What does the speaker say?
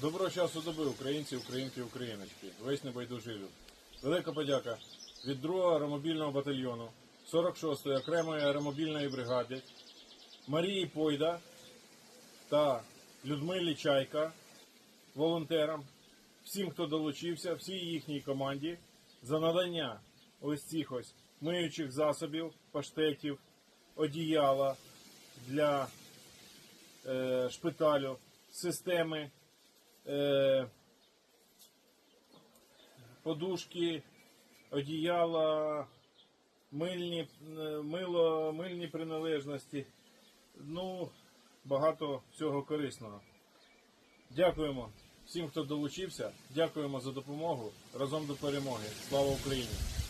Доброго часу доби, українці, українки, україночки. Весь небайдужий люд. Велика подяка від 2-го аеромобільного батальйону 46-ї окремої аеромобільної бригади Марії Пойда та Людмилі Чайка, волонтерам, всім, хто долучився, всій їхній команді за надання ось цих ось миючих засобів, паштетів, одіяла для е, шпиталю, системи, подушки, одіяла, мильні, е, мило, мильні приналежності. Ну, багато всього корисного. Дякуємо всім, хто долучився. Дякуємо за допомогу. Разом до перемоги. Слава Україні!